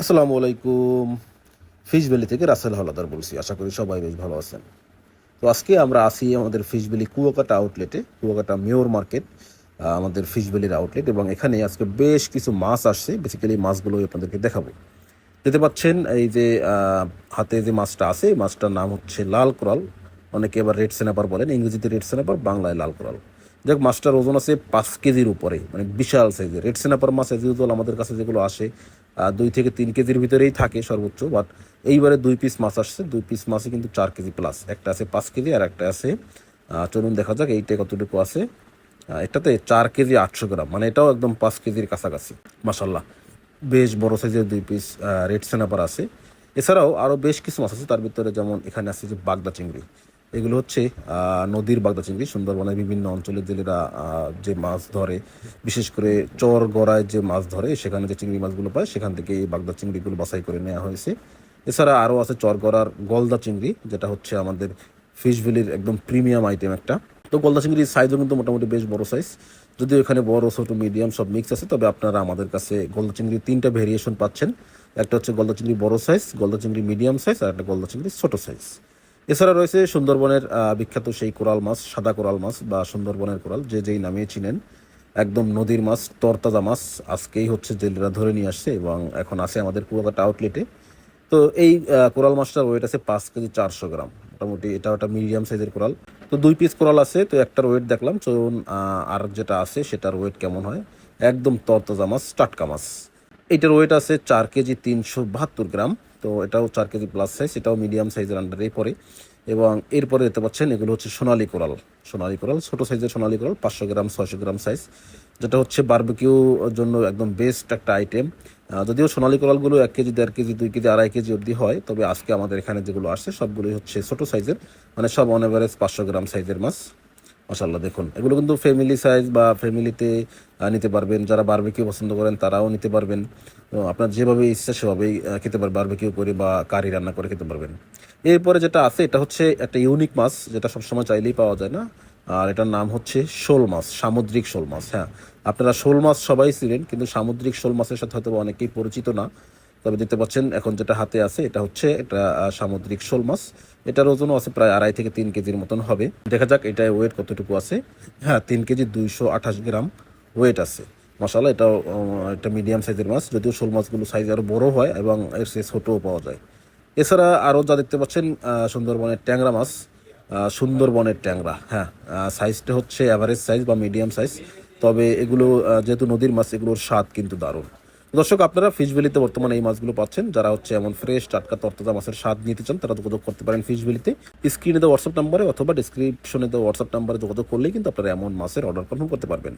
আসসালামু আলাইকুম। ফিশ থেকে রাসেল হলাদার বলছি, আশা করি সবাই বেশ ভালো আছেন। তো আজকে আমরা আসি আমাদের ফিশ কুয়াকাটা আউটলেটে কুয়াকাটা মেয়র মার্কেট আমাদের ফিশ আউটলেট এবং এখানে আজকে বেশ কিছু মাছ আসছে। বেসিক্যালি মাছগুলো আপনাদেরকে দেখাবো। দেখতে পাচ্ছেন এই যে হাতে যে মাছটা আছে মাছটার নাম হচ্ছে লাল কোরাল। অনেকে আবার রেড সেনাপার বলেন, ইংরেজিতে রেড সেনাপার বাংলায় লাল কোরাল। যাক, মাছটার ওজন আছে পাঁচ কেজির উপরে মানে বিশাল সাইজের রেড সেনাপার মাছ এজ ইউজুয়াল আমাদের কাছে যেগুলো আসে দুই থেকে তিন কেজির ভিতরেই থাকে সর্বোচ্চ বাট এইবারে দুই পিস মাছ আসছে। দুই পিস মাছই কিন্তু চার কেজি প্লাস একটা আছে পাঁচ কেজি আর একটা আছে চলুন দেখা যাক এইটা কতটুকু আছে। এটাতে চার কেজি আটশো গ্রাম মানে এটাও একদম পাঁচ কেজির কাছাকাছি মাসাল্লাহ বেশ বড় সাইজের দুই পিস রেড সেনাপার আছে। এছাড়াও আরও বেশ কিছু মাছ আছে, তার ভিতরে যেমন এখানে আছে যে বাগদা চিংড়ি। এগুলো হচ্ছে নদীর বাগদা চিংড়ি সুন্দরবনের বিভিন্ন অঞ্চলের জেলেরা যে মাছ ধরে, বিশেষ করে চর গড়ায় যে মাছ ধরে, সেখানে যে চিংড়ি মাছগুলো পায়, সেখান থেকে এই বাগদা চিংড়িগুলো বাছাই করে নেওয়া হয়েছে। এছাড়া আরও আছে চরগড়ার গলদা চিংড়ি যেটা হচ্ছে আমাদের ফিশ ভ্যালির একদম প্রিমিয়াম আইটেম একটা। তো গলদা চিংড়ির সাইজও কিন্তু মোটামুটি বেশ বড় সাইজ। যদিও এখানে বড়, ছোটো, মিডিয়াম সব মিক্স আছে, তবে আপনারা আমাদের কাছে গলদা চিংড়ির তিনটা ভেরিয়েশন পাচ্ছেন। একটা হচ্ছে গলদা চিংড়ি বড় সাইজ গলদা চিংড়ি মিডিয়াম সাইজ আর একটা গলদা চিংড়ি ছোটো সাইজ এছাড়া রয়েছে সুন্দরবনের বিখ্যাত সেই কোরাল মাছ, সাদা কোরাল মাছ বা সুন্দরবনের কোরাল, যে যেই নামে চিনেন। একদম নদীর মাছ, তরতাজা মাছ, আজকেই হচ্ছে জেলেরা ধরে নিয়ে আসছে এবং এখন আছে আমাদের কুয়াকাটা আউটলেটে তো এই কোরাল মাছটার ওয়েট আছে পাঁচ কেজি চারশো গ্রাম। মোটামুটি এটা একটা মিডিয়াম সাইজের কোরাল। তো দুই পিস কোরাল আছে, তো একটার ওয়েট দেখলাম। চলুন আর যেটা আছে সেটার ওয়েট কেমন হয়? একদম তরতাজা মাছ, টাটকা মাছ। এইটার ওয়েট আছে চার কেজি তিনশো বাহাত্তর গ্রাম। তো এটাও চার কেজি প্লাস সাইজ এটাও মিডিয়াম সাইজের আন্ডারেই পড়ে এবং এরপরে দেখতে পাচ্ছেন, এগুলো হচ্ছে সোনালি কোরাল। সোনালি কোরাল, ছোটো সাইজের সোনালি কোরাল, পাঁচশো গ্রাম, ছয়শো গ্রাম সাইজ যেটা হচ্ছে বারবিকিউ জন্য একদম বেস্ট একটা আইটেম যদিও সোনালি কোরালগুলো এক কেজি, দেড় কেজি, দুই কেজি, আড়াই কেজি অবধি হয়, তবে আজকে আমাদের এখানে যেগুলো আসছে, সবগুলোই হচ্ছে ছোটো সাইজের মানে সব অন এভারেজ পাঁচশো গ্রাম সাইজের মাছ। মাসাল্লাহ দেখুন। এগুলো কিন্তু ফ্যামিলি সাইজ বা ফ্যামিলিতে নিতে পারবেন। যারা বারবিকিউ পছন্দ করেন, তারাও নিতে পারবেন। আপনার যেভাবে ইচ্ছা সেভাবেই খেতে পারবেন বারবিকিউ করে বা কারি রান্না করে খেতে পারবেন। এরপরে যেটা আছে, এটা হচ্ছে একটা ইউনিক মাছ, যেটা সবসময় চাইলেই পাওয়া যায় না। আর এটার নাম হচ্ছে শোল মাছ, সামুদ্রিক শোল মাছ হ্যাঁ। আপনারা শোল মাছ সবাই ছিলেন কিন্তু সামুদ্রিক শোল মাছের সাথে হয়তো অনেকেই পরিচিত না। তবে দেখতে পাচ্ছেন এখন যেটা হাতে আছে এটা হচ্ছে এটা সামুদ্রিক শোল মাছ। এটার ওজনও আছে প্রায় আড়াই থেকে তিন কেজির মতন হবে। দেখা যাক এটা ওয়েট কতটুকু আছে। হ্যাঁ তিন কেজি দুইশো আঠাশ গ্রাম ওয়েট আছে। মশালা আহ, একটা মিডিয়াম সাইজের মাছ। যদিও শোল মাছগুলো সাইজ আরও বড় হয় এবং এর সে ছোটোও পাওয়া যায়। এছাড়া আরও যা দেখতে পাচ্ছেন সুন্দরবনের ট্যাংরা মাছ সুন্দরবনের ট্যাংরা। হ্যাঁ সাইজটা হচ্ছে অ্যাভারেজ সাইজ বা মিডিয়াম সাইজ তবে এগুলো যেহেতু নদীর মাছ এগুলোর স্বাদ কিন্তু দারুণ। দর্শক, আপনারা ফিশ ভ্যালিতে বর্তমানে এই মাছগুলো পাচ্ছেন। যারা হচ্ছে এমন ফ্রেশ টাটকা তরতাজা মাছের স্বাদ নিতে চান, তারা যোগাযোগ করতে পারেন ফিশ ভ্যালিতে স্ক্রিনে দেওয়া হোয়াটসঅ্যাপ নাম্বারে অথবা ডিসক্রিপশনে দেওয়া হোয়াটসঅ্যাপ নাম্বারে যোগাযোগ করলেই কিন্তু আপনারা এমন মাছের অর্ডার কনফার্ম করতে পারবেন।